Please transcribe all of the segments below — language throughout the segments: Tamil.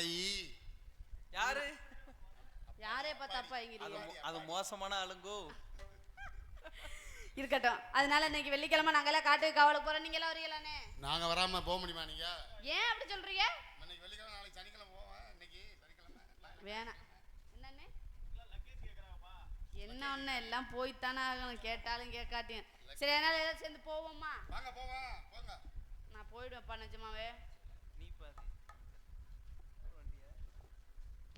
அப்பாயி யாரு? யாரே பார்த்தா அப்பா அது மோசமான ஆளுங்கோ. இருக்கட்டும். அதனால இன்னைக்கு வெள்ளிக்கிழமை நாங்கெல்லாம் காட்டுக்கு காவலுக்கு போறோம். நீங்க எல்லாம் வரீங்களானே நாங்க வராம போக முடியுமா நீங்க? ஏன் அப்படி சொல்றீங்க? இன்னைக்கு வெள்ளிக்கிழமை நாளைக்கு சனிக்கிழமை போவேன். இன்னைக்கு சனிக்கிழமை. வேணாம். என்ன ஒண்ணு? எல்லாம் போய்த்தானே ஆகணும். கேட்டாலும் கேட்காட்டியும். சரி அதனால எல்லாம் சேர்ந்து போவோமா? வாங்க போவோம். போங்க. நான் போயிடுவேன்ப்பா நிஜமாவே. நீ பாதி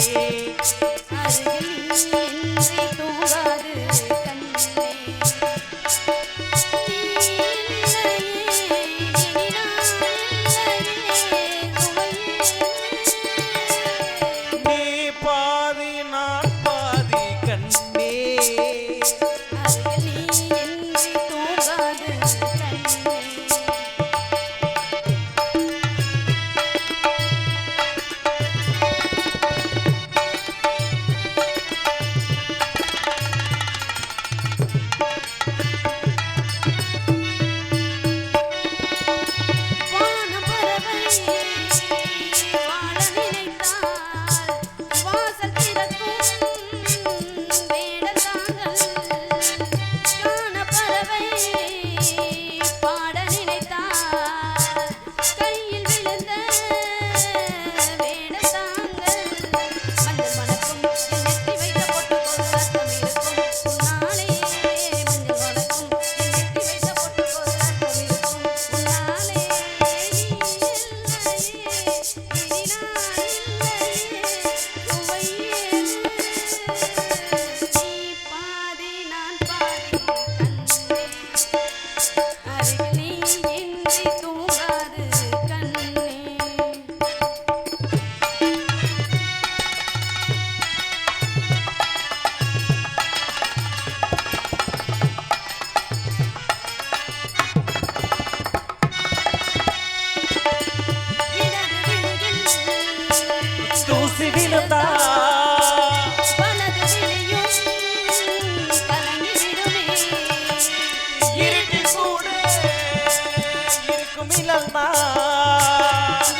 அருகில் நீ இன்றி தூங்காது இருக்கும்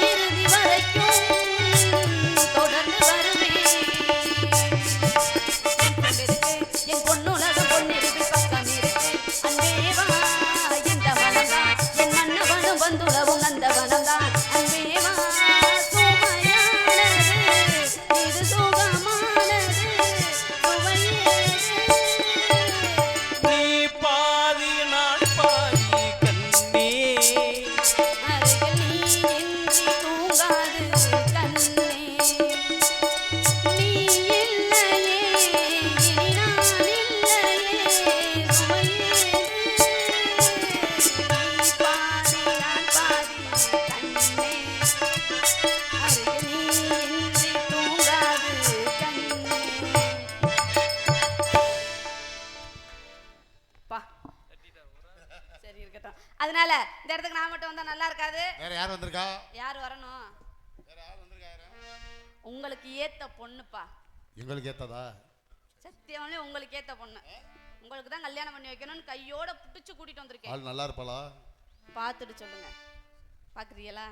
இறுதி வரைக்கும் தொடர்ந்து என் பக்கம் அன்பேவா என் இருக்கட்டும். அதனால இந்த இடத்துக்கு நான் மட்டும் வந்தா நல்லா இருக்காது. வேற யார் வந்திருக்கா? யார் வரணும்? வேற யார்? உங்களுக்கு ஏத்த பொண்ணுப்பா. எங்களுக்கு ஏத்ததா? சத்தியமாலே உங்களுக்கு ஏத்த பொண்ணு. உங்களுக்கு தான் கல்யாணம் பண்ணி வைக்கணும்னு கையோட புடிச்சு கூட்டிட்டு வந்திருக்கேன். ஆள் நல்லா இருப்பாளா? பார்த்துட்டு சொல்லுங்க. பாக்குறீங்களா